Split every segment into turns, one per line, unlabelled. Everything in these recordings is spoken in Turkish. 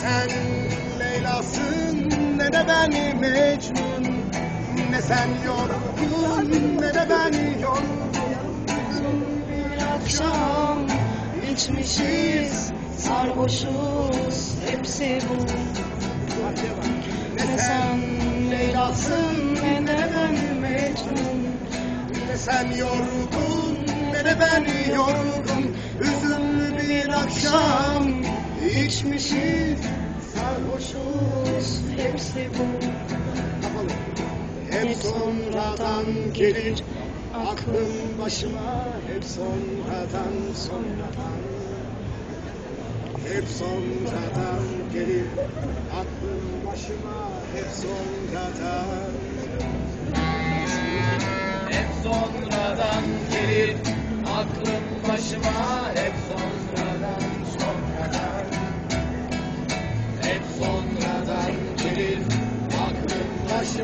sen Leyla'sın ne de ben Mecnun. Ne sen yorgun ne de ben yorgun.
Bir akşam içmişiz sarhoşuz hepsi bu. Ne sen Leyla'sın ne de ben Mecnun.
Ne sen yorgun ne de ben yorgun. Hüzünlü bir akşam içmişiz
Sarhoşuz, hepsi bu.
Hep sonradan gelir aklım başıma. Hep sonradan sonradan. Hep sonradan gelir aklım başıma. Hep sonradan.
Hep sonradan gelir aklım başıma. Hep sonradan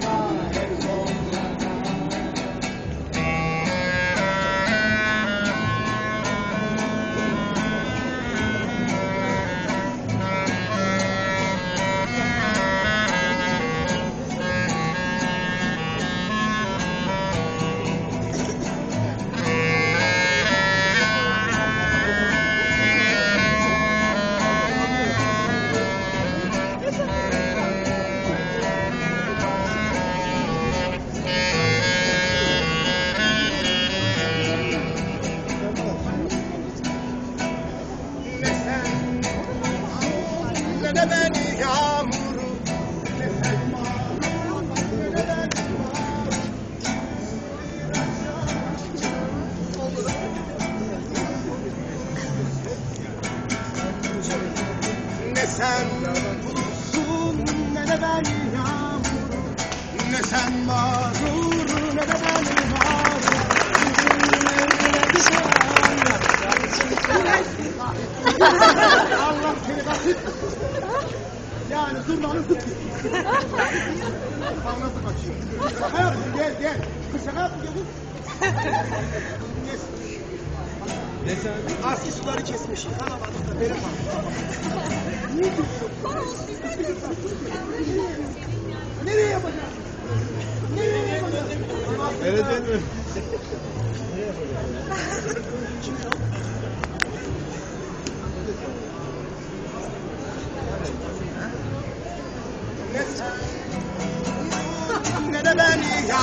aklım
sen bulutsun ne de ben yağmur Ne sen mağrur ne de ben mağrur Allah seni basit Yani zurnanı tut Bak nasıl kaçıyor Şaka yaptın gel gel şaka yaptın gel Yes. Aski suları kesmiş. Alamadık da benim var. Nereye yapacağız? Nereye yapacağız? Verecek mi? Ne sen ne de ben ya.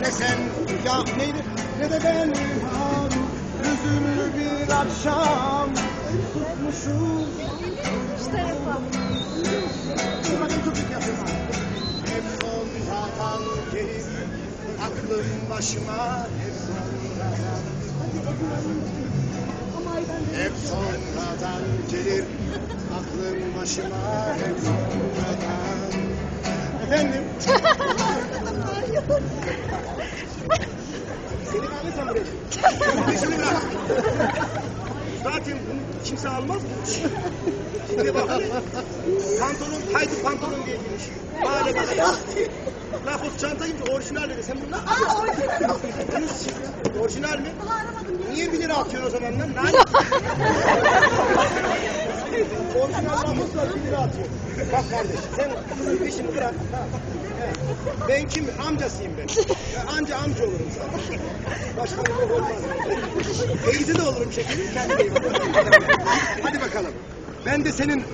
Ne sen ya neydi? Ne de ben ya Hüzünlü bir akşam. Dur bakayım çocuk yapayım. Hep sonradan gelir aklım başıma hep sonradan. Hep sonradan gelir aklım başıma hep sonradan. Efendim? Seni kahve sanırım. Peşini bırak. Zaten bunu kimse almaz mı? Şimdi bak. Pantolon, haydi pantolon diye giymiş. Böyle böyle. Lafos çanta gibi orijinal dedi. Sen bunu ne? Bunu s- Orijinal mi? Niye 1 lira atıyorsun o zaman lan? Ne Orijinal Lafos var 1 lira atıyor. Bak kardeş sen peşini bırak. Ben kim? Amcasıyım ben. Ya anca amca olurum sana. Başka bir yok olmaz. Teyze de olurum şekerim. Kendine iyi bak. Hadi bakalım. Ben de senin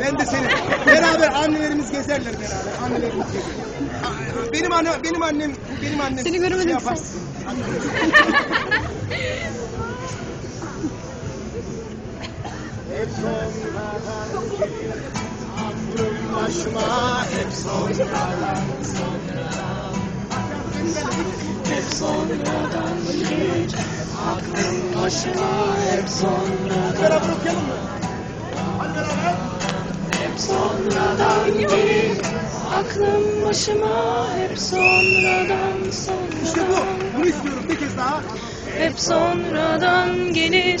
ben de senin. Beraber annelerimiz gezerler beraber. Annelerimiz gezer. Benim anne benim annem benim annem
Seni göremedim
şey
sen.
sonradan gelir aklım başıma hep sonradan
Hep sonradan gelir, aklım başıma hep sonradan.
Beraber okuyalım.
Hep sonradan gelir, aklım başıma hep sonradan
İşte
sonradan.
bu. Bunu istiyorum bir kez daha.
Hep sonradan gelir,